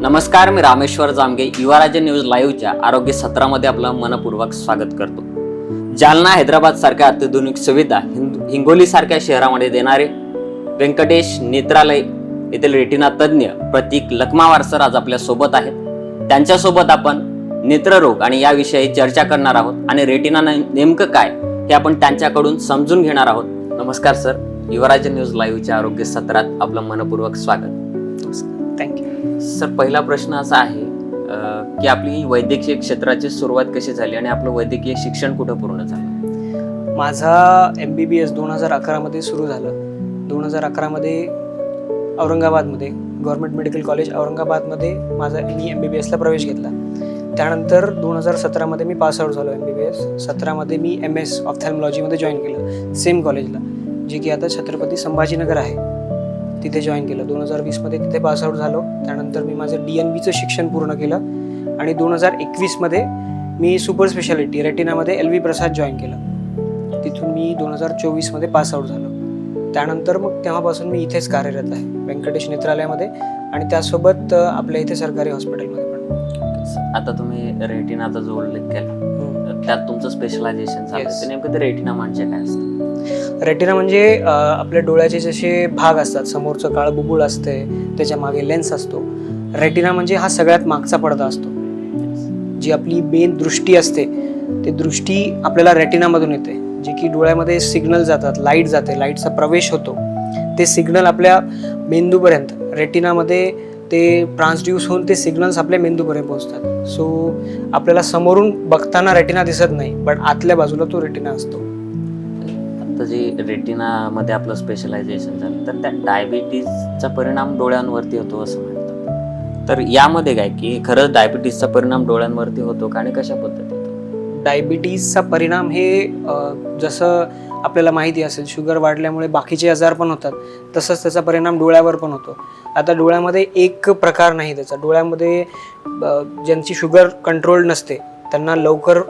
नमस्कार मी रामेश्वर जामगे युवाराज्य न्यूज लाईव्हच्या आरोग्य सत्रामध्ये आपलं मनपूर्वक स्वागत करतो. जालना हैदराबाद सारख्या अत्याधुनिक सुविधा हिंद हिंगोली सारख्या शहरामध्ये देणारे व्यंकटेश नेत्रालय येथील रेटिना तज्ज्ञ प्रतीक लखमावार सर आज आपल्यासोबत आहेत. त्यांच्यासोबत आपण नेत्ररोग आणि याविषयी चर्चा करणार आहोत आणि रेटिना नेमकं काय हे आपण त्यांच्याकडून समजून घेणार आहोत. नमस्कार सर. युवराज्य न्यूज लाईव्हच्या आरोग्य सत्रात आपलं मनपूर्वक स्वागत. थँक्यू सर पहिला प्रश्न असा आहे की आपली वैद्यकीय क्षेत्राची सुरुवात कशी झाली आणि आपलं वैद्यकीय शिक्षण कुठं पूर्ण झालं? माझा एम बी बी एस दोन हजार अकरामध्ये सुरू झालं. दोन हजार अकरामध्ये औरंगाबादमध्ये गव्हर्मेंट मेडिकल कॉलेज औरंगाबादमध्ये माझा मी एम बी बी एसला प्रवेश घेतला. त्यानंतर दोन हजार सतरामध्ये मी पासआउट झालो एम बी बी एस सतरामध्ये मी एम एस ऑफ्थॅल्मॉलॉजीमध्ये जॉईन केलं सेम कॉलेजला. जे की आता छत्रपती संभाजीनगर आहे. तिथे जॉईन केलं. दोन हजार वीसमध्ये तिथे पासआउट झालो. त्यानंतर मी माझं डी एन बीचं शिक्षण पूर्ण केलं. आणि दोन हजार एकवीसमध्ये मी सुपर स्पेशालिटी रेटिनामध्ये एल व्ही प्रसाद जॉईन केलं. तिथून मी दोन हजार चोवीसमध्ये पासआउट झालो. त्यानंतर मग तेव्हापासून मी इथेच कार्यरत आहे व्यंकटेश नेत्रालयामध्ये. आणि त्यासोबत आपल्या इथे सरकारी हॉस्पिटलमध्ये पण. आता तुम्ही रेटिनाचा जो उल्लेख केला त्यात तुमचं स्पेशलायझेशन नेमकं ते रेटिना म्हणजे काय असतं रेटिना म्हणजे आपल्या डोळ्याचे जसे भाग असतात समोरचं काळ बुबुळ असते त्याच्यामागे लेन्स असतो. रेटिना म्हणजे हा सगळ्यात मागचा पडदा असतो. जी आपली मेन दृष्टी असते ते दृष्टी आपल्याला रेटिनामधून येते. जे की डोळ्यामध्ये सिग्नल जातात लाइट जाते लाईटचा प्रवेश होतो. ते सिग्नल आपल्या मेंदूपर्यंत रेटिनामध्ये ते ट्रान्सड्यूस होऊन ते सिग्नल्स आपल्या मेंदूपर्यंत पोहोचतात. सो आपल्याला समोरून बघताना रेटिना दिसत नाही बट आतल्या बाजूला तो रेटिना असतो. आता जे रेटिनामध्ये आपलं स्पेशलायझेशन झालं. तर त्या डायबिटीजचा परिणाम डोळ्यांवरती होतो असं म्हणतात. तर यामध्ये काय की खरंच डायबिटीजचा परिणाम डोळ्यांवरती होतो का आणि कशा पद्धतीत डायबिटीजचा परिणाम हे जसं आपल्याला माहिती असेल शुगर वाढल्यामुळे बाकीचे आजार पण होतात तसंच त्याचा परिणाम डोळ्यावर पण होतो. आता डोळ्यामध्ये एक प्रकार नाही त्याचा. डोळ्यामध्ये ज्यांची शुगर कंट्रोल नसते त्यांना लवकर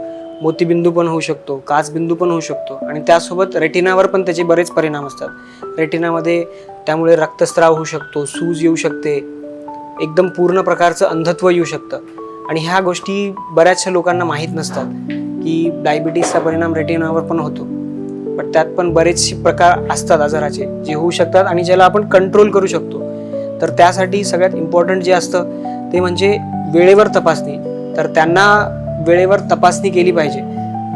मोतीबिंदू पण होऊ शकतो काचबिंदू पण होऊ शकतो. आणि त्यासोबत रेटिनावर पण त्याचे बरेच परिणाम असतात. रेटिनामध्ये त्यामुळे रक्तस्राव होऊ शकतो सूज येऊ शकते एकदम पूर्ण प्रकारचं अंधत्व येऊ शकतं. आणि ह्या गोष्टी बऱ्याचशा लोकांना माहीत नसतात की डायबिटीसचा परिणाम रेटिनावर पण होतो. बट त्यात पण बरेचसे प्रकार असतात आजाराचे जे होऊ शकतात आणि ज्याला आपण कंट्रोल करू शकतो. तर त्यासाठी सगळ्यात इम्पॉर्टंट जे असतं ते म्हणजे वेळेवर तपासणी. तर त्यांना वेळेवर तपासणी केली पाहिजे.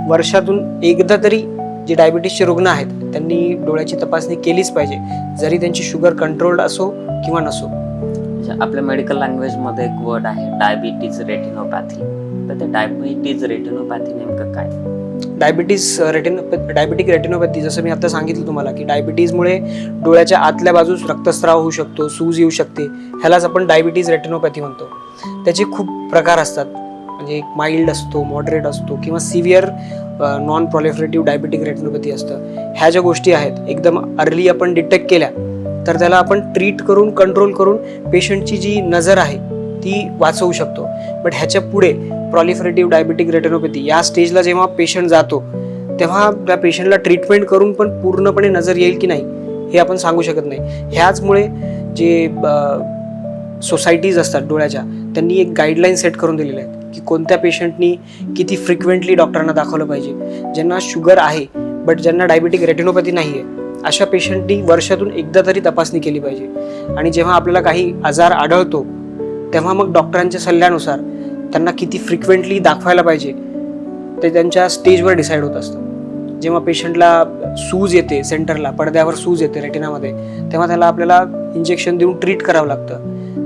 वर्षातून एकदा तरी जे डायबिटीसचे रुग्ण आहेत त्यांनी डोळ्याची तपासणी केलीच पाहिजे. जरी त्यांची शुगर कंट्रोल्ड असो किंवा नसो. आपल्या मेडिकल लँग्वेजमध्ये एक वर्ड आहे डायबिटीज रेटिनोपॅथी तर ते डायबिटीज रेटिनोपॅथी नेमकं काय? डायबिटीज रेटिन डायबिटिक रेटिनोपॅथी जसं मी आता सांगितलं तुम्हाला की डायबिटीजमुळे डोळ्याच्या आतल्या बाजूस रक्तस्राव होऊ शकतो सूज येऊ शकते. ह्यालाच आपण डायबिटीज रेटिनोपॅथी म्हणतो. त्याचे खूप प्रकार असतात. म्हणजे एक माइल्ड असतो मॉडरेट असतो किंवा severe non proliferative diabetic retinopathy असतं. ह्या ज्या गोष्टी आहेत एकदम अर्ली आपण डिटेक्ट केल्या तर त्याला आपण ट्रीट करून कंट्रोल करून पेशंटची जी नजर आहे ती वाचवू शकतो. बट ह्याच्या पुढे प्रॉलिफरेटिव्ह डायबिटिक रेटिनोपॅथी या स्टेजला जेव्हा पेशंट जातो तेव्हा त्या पेशंटला ट्रीटमेंट करून पण पूर्णपणे नजर येईल की नाही हे आपण सांगू शकत नाही. ह्याचमुळे जे सोसायटीज असतात डोळ्याच्या त्यांनी एक गाईडलाईन सेट करून दिलेल्या आहेत. की कोणत्या पेशंटनी किती फ्रिक्वेंटली डॉक्टरांना दाखवलं पाहिजे. ज्यांना शुगर आहे बट ज्यांना डायबिटिक रेटिनोपॅथी नाही आहे अशा पेशंटनी वर्षातून एकदा तरी तपासणी केली पाहिजे. आणि जेव्हा आपल्याला काही आजार आढळतो तेव्हा मग डॉक्टरांच्या सल्ल्यानुसार त्यांना किती फ्रिक्वेंटली दाखवायला पाहिजे ते त्यांच्या स्टेजवर डिसाईड होत असतं. जेव्हा पेशंटला सूज येते सेंटरला पडद्यावर सूज येते रेटिनामध्ये तेव्हा त्याला आपल्याला इंजेक्शन देऊन ट्रीट करावं लागतं.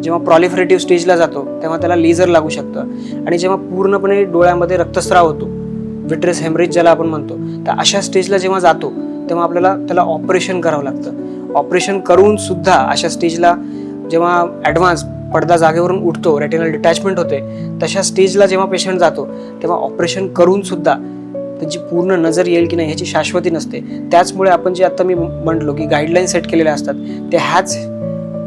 जेव्हा प्रॉलिफरेटिव्ह स्टेजला जातो तेव्हा त्याला लेझर लागू शकतं. आणि जेव्हा पूर्णपणे डोळ्यामध्ये रक्तस्राव होतो विट्रेस हेमरेज ज्याला आपण म्हणतो तर अशा स्टेजला जेव्हा जातो तेव्हा आपल्याला त्याला ऑपरेशन करावं लागतं. ऑपरेशन करून सुद्धा अशा स्टेजला जेव्हा ॲडव्हान्स पडदा जागेवरून उठतो रेटिनल डिटॅचमेंट होते तशा स्टेजला जेव्हा पेशंट जातो तेव्हा ऑपरेशन करून सुद्धा त्याची पूर्ण नजर येईल की नाही ह्याची शाश्वती नसते. त्याचमुळे आपण जे आता मी म्हटलो की गाईडलाईन सेट केलेल्या असतात ते ह्याच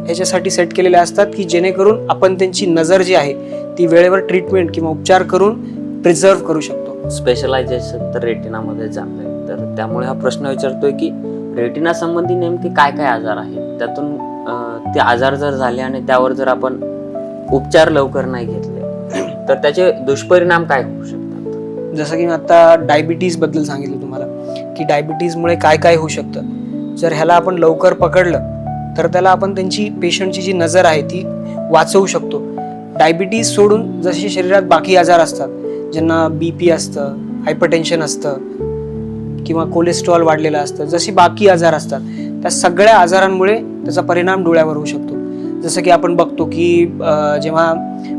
ह्याच्यासाठी सेट केलेल्या असतात की जेणेकरून आपण त्यांची नजर जी आहे ती वेळेवर ट्रीटमेंट किंवा उपचार करून प्रिझर्व करू शकतो. स्पेशलायझेशन तर रेटिनामध्ये झालंय तर त्यामुळे हा प्रश्न विचारतोय की रेटिना संबंधी नेमके काय काय आजार आहेत? त्यातून ते आजार जर झाले आणि त्यावर जर आपण उपचार लवकर नाही घेतले तर त्याचे दुष्परिणाम काय होऊ शकतात? जसं की मी आता डायबिटीजबद्दल सांगितलं तुम्हाला की डायबिटीजमुळे काय काय होऊ शकतं? जर ह्याला आपण लवकर पकडलं तर त्याला आपण त्यांची पेशंटची जी नजर आहे ती वाचवू शकतो. डायबिटीज सोडून जसे शरीरात बाकी आजार असतात ज्यांना बी पी असतं हायपरटेन्शन असतं किंवा कोलेस्ट्रॉल वाढलेलं असतं जसे बाकी आजार असतात त्या सगळ्या आजारांमुळे त्याचा परिणाम डोळ्यावर होऊ शकतो. जसं की आपण बघतो की जेव्हा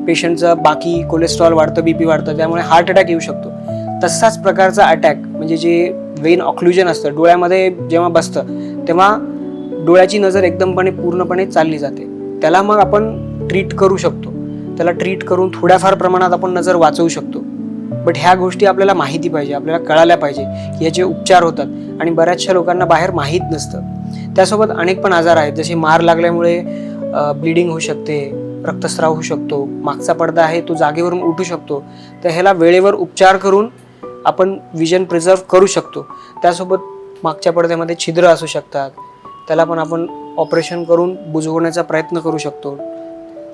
पेशंटचं बाकी कोलेस्ट्रॉल वाढतं बी पी वाढतं त्यामुळे हार्ट अटॅक येऊ शकतो. तसाच प्रकारचा अटॅक म्हणजे जे वेन ऑक्लुजन असतं डोळ्यामध्ये जेव्हा बसतं तेव्हा डोळ्याची नजर एकदमपणे पूर्णपणे चालली जाते. त्याला मग आपण ट्रीट करू शकतो. त्याला ट्रीट करून थोड्याफार प्रमाणात आपण नजर वाचवू शकतो. बट ह्या गोष्टी आपल्याला माहिती पाहिजे आपल्याला कळायला पाहिजे की ह्याचे उपचार होतात आणि बऱ्याचशा लोकांना बाहेर माहीत नसतं. त्यासोबत अनेक पण आजार आहेत जसे मार लागल्यामुळे ब्लिडिंग होऊ शकते रक्तस्राव होऊ शकतो मागचा पडदा आहे तो जागेवरून उठू शकतो. तर ह्याला वेळेवर उपचार करून आपण विजन प्रिझर्व करू शकतो. त्यासोबत मागच्या पडद्यामध्ये छिद्र असू शकतात त्याला पण आपण ऑपरेशन करून बुजवण्याचा प्रयत्न करू शकतो.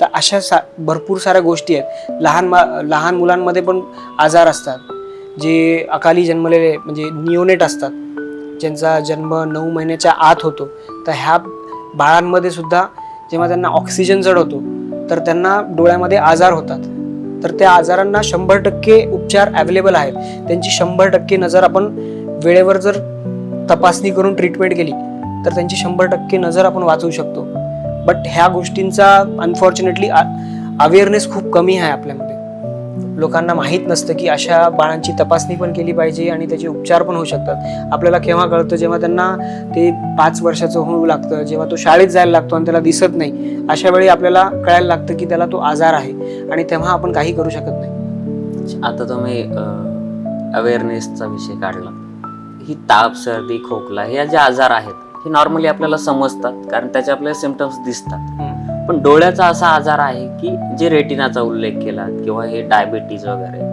तर अशा सा भरपूर साऱ्या गोष्टी आहेत. लहान मा लहान मुलांमध्ये पण आजार असतात. जे अकाली जन्मलेले म्हणजे निओनेट असतात. ज्यांचा जन्म नऊ महिन्याच्या आत होतो. तर ह्या बाळांमध्ये सुद्धा जेव्हा त्यांना ऑक्सिजन चढवतो तर त्यांना डोळ्यामध्ये आजार होतात. तर त्या आजारांना शंभर टक्के उपचार अवेलेबल आहेत. त्यांची शंभर टक्के नजर आपण वेळेवर जर तपासणी करून ट्रीटमेंट केली तर त्यांची शंभर टक्के नजर आपण वाचवू शकतो. बट ह्या गोष्टींचा अनफॉर्च्युनेटली अवेअरनेस खूप कमी आहे आपल्यामध्ये. लोकांना माहीत नसतं की अशा बाळांची तपासणी पण केली पाहिजे आणि त्याचे उपचार पण होऊ शकतात. आपल्याला केव्हा कळतं? जेव्हा त्यांना ते पाच वर्षाचं होऊ लागतं जेव्हा तो शाळेत जायला लागतो आणि त्याला दिसत नाही अशा वेळी आपल्याला कळायला लागतं की त्याला तो आजार आहे आणि तेव्हा आपण काही करू शकत नाही. आता तुम्ही अवेअरनेसचा विषय काढला. ही ताप सर्दी खोकला हे जे आजार आहेत हे नॉर्मली आपल्याला समजतात कारण त्याचे आपल्याला सिमटम्स दिसतात. पण डोळ्याचा असा आजार आहे की जे रेटिनाचा उल्लेख केला किंवा हे डायबिटीज वगैरे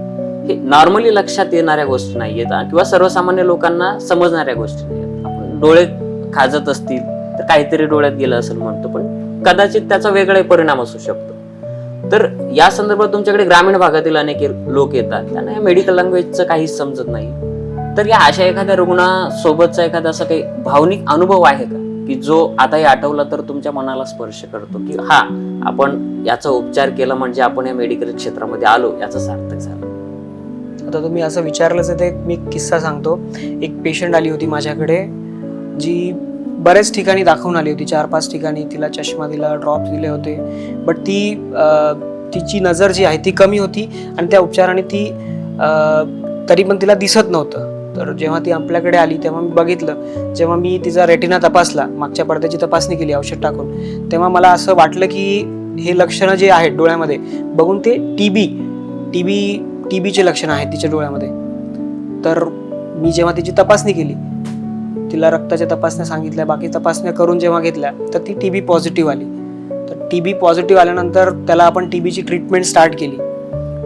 हे नॉर्मली लक्षात येणाऱ्या गोष्टी नाही आहेत किंवा सर्वसामान्य लोकांना समजणाऱ्या गोष्टी नाही आहेत आपण डोळे खाजत असतील तर काहीतरी डोळ्यात गेलं असं म्हणतो पण कदाचित त्याचा वेगळा परिणाम असू शकतो. तर या संदर्भात तुमच्याकडे ग्रामीण भागातील अनेक लोक येतात त्यांना या मेडिकल लँग्वेजचं काहीच समजत नाही. तर या अशा एखाद्या रुग्णासोबतचा एखादा असा काही भावनिक अनुभव आहे का? की जो आताही आठवला तर तुमच्या मनाला स्पर्श करतो की हा आपण याचा उपचार केला म्हणजे आपण या मेडिकल क्षेत्रामध्ये आलो याचं सार्थक झालं. आता तुम्ही असं विचारलंच ते मी किस्सा सांगतो. एक पेशंट आली होती माझ्याकडे जी बऱ्याच ठिकाणी दाखवून आली होती. चार पाच ठिकाणी तिला चष्मा दिला ड्रॉप दिले होते. बट ती तिची नजर जी आहे ती कमी होती आणि त्या उपचाराने ती तरी पण तिला दिसत नव्हतं. तर जेव्हा ती आपल्याकडे आली तेव्हा मी बघितलं. जेव्हा मी तिचा रेटिना तपासला मागच्या पडद्याची तपासणी केली औषध टाकून तेव्हा मला असं वाटलं की हे लक्षणं जे आहेत डोळ्यामध्ये बघून ते T B T B T बीचे लक्षणं आहेत तिच्या डोळ्यामध्ये. तर मी जेव्हा तिची तपासणी केली तिला रक्ताच्या तपासण्या सांगितल्या बाकी तपासण्या करून जेव्हा घेतल्या तर ती टी बी पॉझिटिव्ह आली. तर टी बी पॉझिटिव्ह आल्यानंतर त्याला आपण टी बीची ट्रीटमेंट स्टार्ट केली.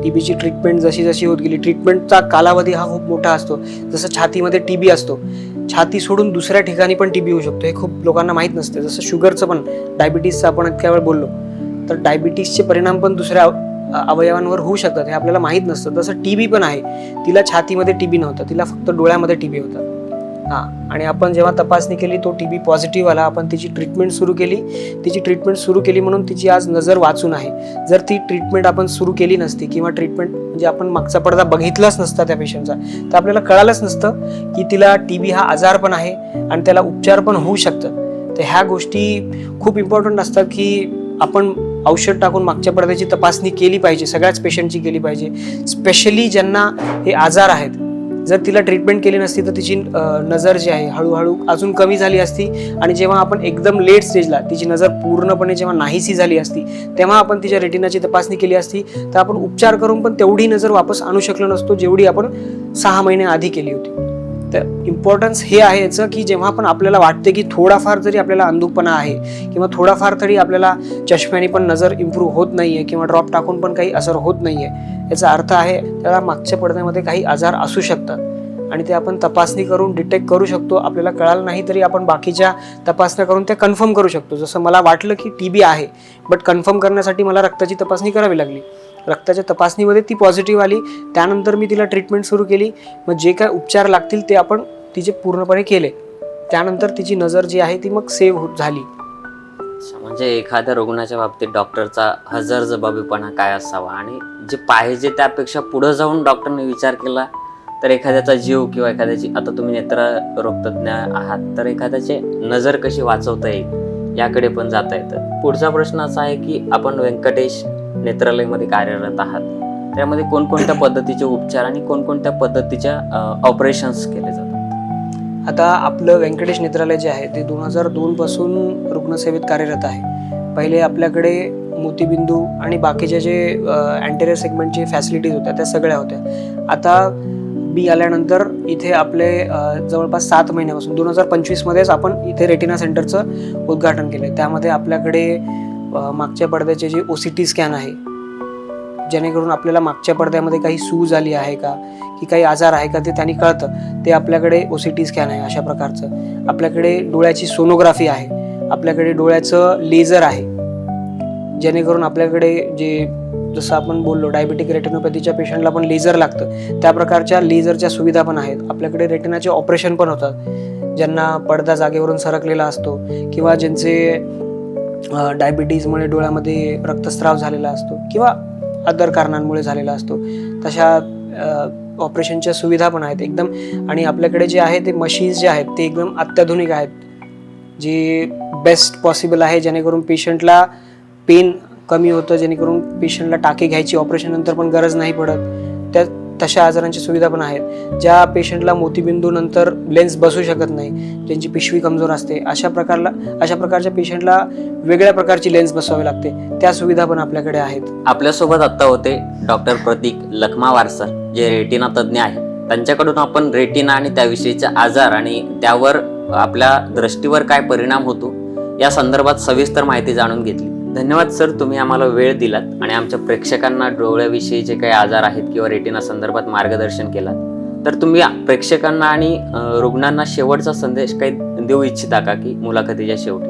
टी बीची ट्रीटमेंट जशी जशी होत गेली ट्रीटमेंटचा कालावधी हा खूप मोठा असतो. जसं छातीमध्ये टी बी असतो छाती सोडून दुसऱ्या ठिकाणी पण टी बी होऊ शकतो हे खूप लोकांना माहीत नसते. जसं शुगरचं पण डायबिटीसचं आपण इतक्या वेळ बोललो तर डायबिटीसचे परिणाम पण दुसऱ्या अवयवांवर होऊ शकतात हे आपल्याला माहीत नसतं. तसं टी बी पण आहे तिला छातीमध्ये टी बी नव्हता तिला फक्त डोळ्यामध्ये टी बी होता. हां आणि आपण जेव्हा तपासणी केली तो टी बी पॉझिटिव्ह आला आपण तिची ट्रीटमेंट सुरू केली. तिची ट्रीटमेंट सुरू केली म्हणून तिची आज नजर वाचून आहे. जर ती ट्रीटमेंट आपण सुरू केली नसती किंवा ट्रीटमेंट म्हणजे आपण मागचा पडदा बघितलाच नसता त्या पेशंटचा तर आपल्याला कळालंच नसतं की तिला टी बी हा आजार पण आहे आणि त्याला उपचार पण होऊ शकतं तर ह्या गोष्टी खूप इम्पॉर्टंट असतात की आपण औषध टाकून मागच्या पडद्याची तपासणी केली पाहिजे सगळ्याच पेशंटची केली पाहिजे. स्पेशली ज्यांना हे आजार आहेत जर तिला ट्रीटमेंट केली नसती तर तिची नजर जी आहे हळूहळू अजून कमी झाली असती. आणि जेव्हा आपण एकदम लेट स्टेजला तिची नजर पूर्णपणे जेव्हा नाहीशी झाली असती तेव्हा आपण तिच्या रेटिनाची तपासणी केली असती. तर आपण उपचार करून पण तेवढी नजर वापस आणू शकलो नसतो जेवढी आपण सहा महिने आधी केली होती. तर इम्पॉर्टन्स हे आहे याचं की जेव्हा पण आपल्याला वाटते की थोडाफार जरी आपल्याला अंधुकपणा आहे किंवा थोडाफार तरी आपल्याला चष्म्याने पण नजर इम्प्रूव्ह होत नाही आहे किंवा ड्रॉप टाकून पण काही असर होत नाही आहे याचा अर्थ आहे त्याला मागच्या पडद्यामध्ये काही आजार असू शकतात. आणि ते आपण तपासणी करून डिटेक्ट करू शकतो आपल्याला कळालं नाही तरी आपण बाकीच्या तपासण्या करून ते कन्फर्म करू शकतो. जसं मला वाटलं की टी बी आहे बट कन्फर्म करण्यासाठी मला रक्ताची तपासणी करावी लागली. रक्ताच्या तपासणीमध्ये ती पॉझिटिव्ह आली. त्यानंतर मी तिला ट्रीटमेंट सुरू केली. मग जे काय उपचार लागतील ते आपण तिचे पूर्णपणे केले. त्यानंतर तिची नजर जी आहे ती मग सेव्ह होत झाली. म्हणजे एखाद्या रुग्णाच्या बाबतीत डॉक्टरचा हजर जबाबीपणा काय असावा? आणि जे पाहिजे त्यापेक्षा पुढे जाऊन डॉक्टरने विचार केला तर एखाद्याचा जीव किंवा एखाद्याची आता तुम्ही नेत्र रोगतज्ञ आहात तर एखाद्याची नजर कशी वाचवता येईल? याकडे पण जाता येतं. पुढचा प्रश्न असा आहे की आपण व्यंकटेश नेत्रालयमध्ये कार्यरत आहात. त्यामध्ये कोणकोणत्या पद्धतीचे उपचार आणि कोणकोणत्या पद्धतीच्या ऑपरेशन्स केले जातात? आता आपलं व्यंकटेश नेत्रालय जे आहे ते दोन हजार दोनपासून रुग्णसेवेत कार्यरत आहे. पहिले आपल्याकडे मोतीबिंदू आणि बाकीच्या जे अँटेरियर सेगमेंटचे फॅसिलिटीज होत्या त्या सगळ्या होत्या. आता बी आल्यानंतर इथे आपले जवळपास सात महिन्यापासून दोन हजार पंचवीसमध्येच आपण इथे रेटिना सेंटरचं उद्घाटन केलं त्यामध्ये आपल्याकडे मागच्या पडद्याचे जे ओ सी टी स्कॅन आहे जेणेकरून आपल्याला मागच्या पडद्यामध्ये काही सूज आली आहे का की काही आजार आहे का ते त्यांनी कळतं. ते आपल्याकडे ओ सी टी स्कॅन आहे अशा प्रकारचं. आपल्याकडे डोळ्याची सोनोग्राफी आहे. आपल्याकडे डोळ्याचं लेझर आहे. जेणेकरून आपल्याकडे जे जसं आपण बोललो डायबिटिक रेटिनोपॅथीच्या पेशंटला पण लेझर लागतं. त्या प्रकारच्या लेझरच्या सुविधा पण आहेत. आपल्याकडे रेटिनाचे ऑपरेशन पण होतात. ज्यांना पडदा जागेवरून सरकलेला असतो किंवा ज्यांचे डायबिटीजमुळे डोळ्यामध्ये रक्तस्राव झालेला असतो किंवा अदर कारणांमुळे झालेला असतो. तशा ऑपरेशनच्या सुविधा पण आहेत एकदम. आणि आपल्याकडे जे आहे ते मशीन्स जे आहेत ते एकदम अत्याधुनिक आहेत. जे बेस्ट पॉसिबल आहे जेणेकरून पेशंटला पेन कमी होतं जेणेकरून पेशंटला टाके घ्यायची ऑपरेशन नंतर पण गरज नाही पडत. त्या तशा आजारांची सुविधा पण आहेत. ज्या पेशंटला मोतीबिंदू नंतर लेन्स बसू शकत नाही ज्यांची पिशवी कमजोर असते अशा प्रकारला अशा प्रकारच्या पेशंटला वेगळ्या प्रकारची लेन्स बसवावी लागते. त्या सुविधा पण आपल्याकडे आहेत. आपल्यासोबत आत्ता होते डॉक्टर प्रतीक लखमा वारसर जे रेटिना तज्ज्ञ आहेत. त्यांच्याकडून आपण रेटिना आणि त्याविषयीचे आजार आणि त्यावर आपल्या दृष्टीवर काय परिणाम होतो या संदर्भात सविस्तर माहिती जाणून घेतली. धन्यवाद सर. तुम्ही आम्हाला वेळ दिलात आणि आमच्या प्रेक्षकांना डोळ्याविषयी जे काही आजार आहेत किंवा रेटिना संदर्भात मार्गदर्शन केलात तर तुम्ही प्रेक्षकांना आणि रुग्णांना शेवटचा संदेश काही देऊ इच्छिता का की मुलाखतीच्या शेवटी?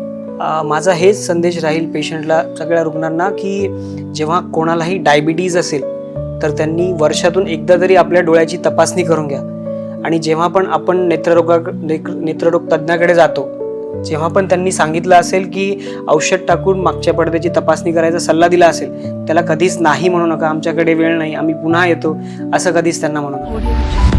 माझा हेच संदेश राहील पेशंटला सगळ्या रुग्णांना की जेव्हा कोणालाही डायबिटीज असेल तर त्यांनी वर्षातून एकदा तरी आपल्या डोळ्याची तपासणी करून घ्या. आणि जेव्हा पण आपण नेत्ररोगा नेत्ररोग तज्ज्ञाकडे जातो जेव्हा पण त्यांनी सांगितलं असेल की औषध टाकून मागच्या पडद्याची तपासणी करायचा सल्ला दिला असेल त्याला कधीच नाही म्हणू नका आमच्याकडे वेळ नाही आम्ही पुन्हा येतो असं कधीच त्यांना म्हणू नका.